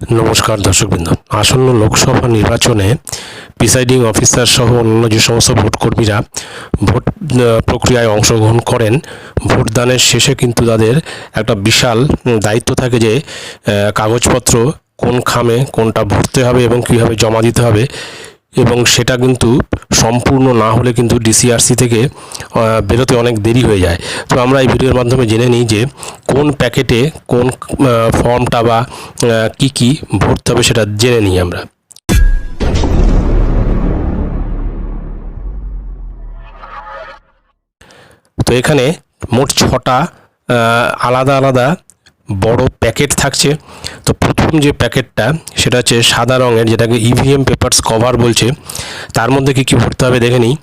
নমস্কার দর্শকবৃন্দ। আসন্ন লোকসভা নির্বাচনে প্রিসাইডিং অফিসার সহ অন্যান্য যে সমস্ত ভোটকর্মীরা ভোট প্রক্রিয়ায় অংশগ্রহণ করেন, ভোটদানের শেষে কিন্তু তাদের একটা বিশাল দায়িত্ব থাকে যে কাগজপত্র কোন খামে কোনটা ভরতে হবে এবং কীভাবে জমা দিতে হবে এবং সেটা কিন্তু সম্পূর্ণ না হলে কিন্তু ডিসিআরসি থেকে বেরোতে অনেক দেরি হয়ে যায়। তো আমরা এই ভিডিওর মাধ্যমে জেনে নিই যে কোন প্যাকেটে কোন ফর্মটা বা কি কি ভরতে হবে সেটা জেনে নিই আমরা। তো এখানে মোট ছটা আলাদা আলাদা বড় প্যাকেট থাকছে। তো প্রথম যে প্যাকেটটা, সেটা হচ্ছে সাদা রঙের, যেটাকে ইভিএম পেপারস কভার বলছে। তার মধ্যে কি কি ভরতে হবে দেখে নিই।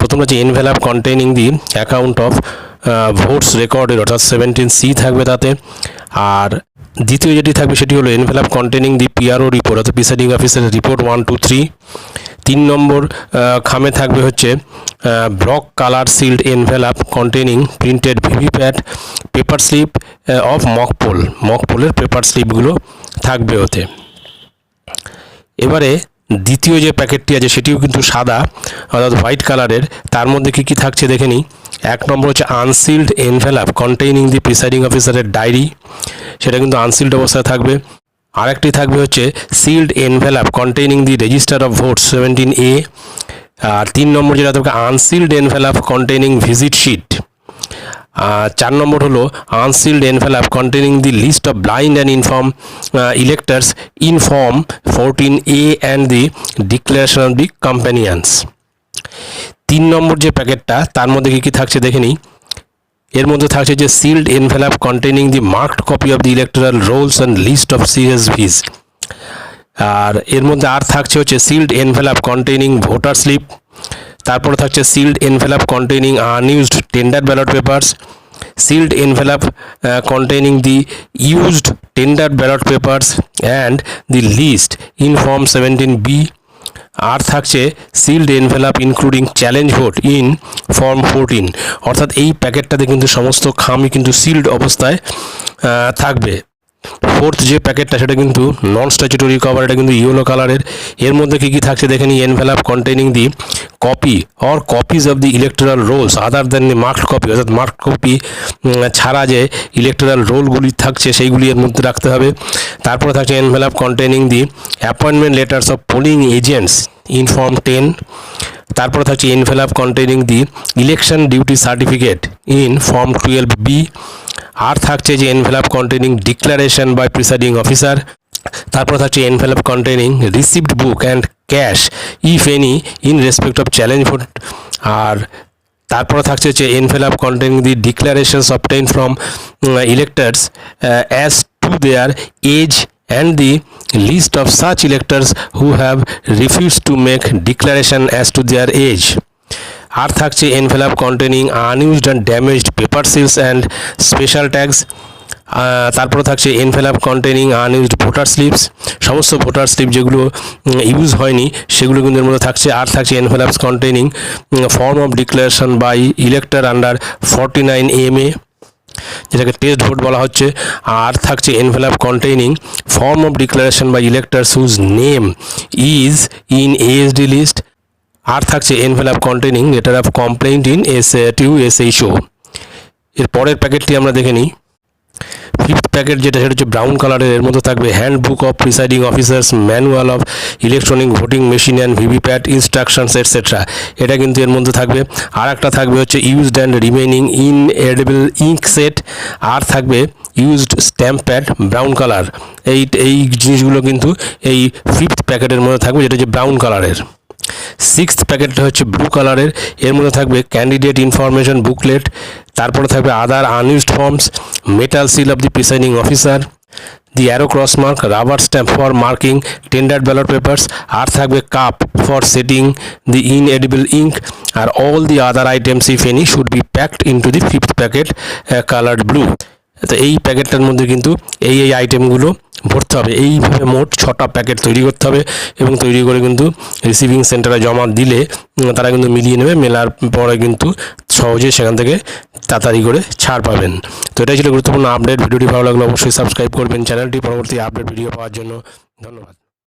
প্রথম হচ্ছে envelope containing the account of votes রেকর্ডের অর্থাৎ সেভেন্টিন সি থাকবে তাতে। আর দ্বিতীয় যেটি থাকবে, সেটি হলো envelope containing the PRO report অর্থাৎ প্রিসাইডিং অফিসারের রিপোর্ট ওয়ান টু থ্রি তিন নম্বর খামে থাকবে হচ্ছে black colour sealed envelope containing printed VVPAT paper slip of mock poll মকপোলের paper স্লিপগুলো থাকবে ওতে। এবারে দ্বিতীয় যে প্যাকেটটি আছে, সেটিও কিন্তু সাদা, অর্থাৎ হোয়াইট কালারের তার মধ্যে কি কি থাকছে দেখে নিই। এক নম্বর হচ্ছে unsealed envelope containing the presiding অফিসারের ডায়েরি সেটা কিন্তু আনসিল্ড অবস্থায় থাকবে। আরেকটি থাকবে হচ্ছে sealed envelope containing the register of vote seventeen A আর তিন নম্বর যেটা থাকবে unsealed envelope containing visit sheet চার নম্বর হলো unsealed envelope containing the list of blind and infirm electors in form fourteen A and the declaration of the companions তিন নম্বর যে প্যাকেটটা, তার মধ্যে কী কী থাকছে দেখে নিই। এর মধ্যে থাকছে যে sealed envelope containing the marked copy of the electoral rolls and list of CSVs আর এর মধ্যে আর থাকছে হচ্ছে sealed envelope containing voter slip তারপরে থাকছে sealed envelope containing unused tender ballot papers sealed envelope containing the used tender ballot papers and the list in form seventeen B আর থাকছে sealed envelope including challenge vote in form fourteen অর্থাৎ এই প্যাকেটটাতে কিন্তু সমস্ত খামই কিন্তু sealed অবস্থায় থাকবে। Fourth যে প্যাকেটটা সেটা কিন্তু নন স্ট্যাচুটরি কভার এটা কিন্তু ইয়েলো কালারের এর মধ্যে কি কি থাকছে দেখে নিই envelope containing the copy or copies of the electoral rolls other than the marked copy অর্থাৎ মার্কড কপি ছাড়া যে ইলেকট্রাল রোলগুলি থাকছে, সেইগুলি এর মধ্যে রাখতে হবে। তারপরে থাকছে envelope containing the appointment letters of polling agents in form ten তারপরে থাকছে envelope containing the election duty certificate in form twelve B আর থাকছে যে envelope containing declaration by presiding officer তারপর থাকছে envelope containing received book and cash if any in respect of challenge vote আর তারপরে থাকছে হচ্ছে envelope containing the declarations obtained from electors as to their age and the list of such electors who have refuse to make declaration as to their age আর থাকছে envelope containing unused and damaged paper seals and special tags তারপরে থাকছে envelope containing unused voter slips সমস্ত voter slip যেগুলো use হয়নি, সেগুলো কিন্তু এর মধ্যে থাকছে। আর থাকছে envelopes containing form of declaration by elector under forty nine M A যেটাকে টেস্ট ভোট বলা হচ্ছে। আর থাকছে envelope containing form of declaration by electors whose name is in ASD list আর থাকছে envelope containing letter of complaint in S to SHO HO এর পরের প্যাকেটটি আমরা দেখে নিই। ফিফথ প্যাকেট যেটা, সেটা হচ্ছে ব্রাউন কালারের এর মধ্যে থাকবে hand book of presiding officers manual of electronic voting machine and VVPAT instructions etcetera এটা কিন্তু এর মধ্যে থাকবে। আর একটা থাকবে হচ্ছে used and remaining indelible ink set আর থাকবে used stamp pad brown colour এই এই জিনিসগুলো কিন্তু এই ফিফথ প্যাকেটের মধ্যে থাকবে, যেটা হচ্ছে ব্রাউন কালারের সিক্সথ প্যাকেটটা হচ্ছে ব্লু কালারের এর মধ্যে থাকবে ক্যান্ডিডেট ইনফরমেশন বুকলেট তারপরে থাকবে other unused forms metal seal of the presiding officer the arrow cross mark rubber stamp for marking tender ballot papers আর থাকবে cup for setting the indelible ink R all the other items if any should be packed into the fifth packet coloured blue তো এই প্যাকেটটার মধ্যে কিন্তু এই এই আইটেমগুলো ভরতে হবে। এইভাবে মোট ছটা প্যাকেট তৈরি করতে হবে এবং তৈরি করে কিন্তু রিসিভিং সেন্টারে জমা দিলে তারা কিন্তু মিলিয়ে নেবে। মেলার পরে কিন্তু সহজে সেখান থেকে তাড়াতাড়ি করে ছাড় পাবেন। তো এটাই ছিল গুরুত্বপূর্ণ আপডেট ভিডিওটি ভালো লাগলে অবশ্যই সাবস্ক্রাইব করবেন। চ্যানেলটি পরবর্তী আপডেট ভিডিও পাওয়ার জন্য ধন্যবাদ।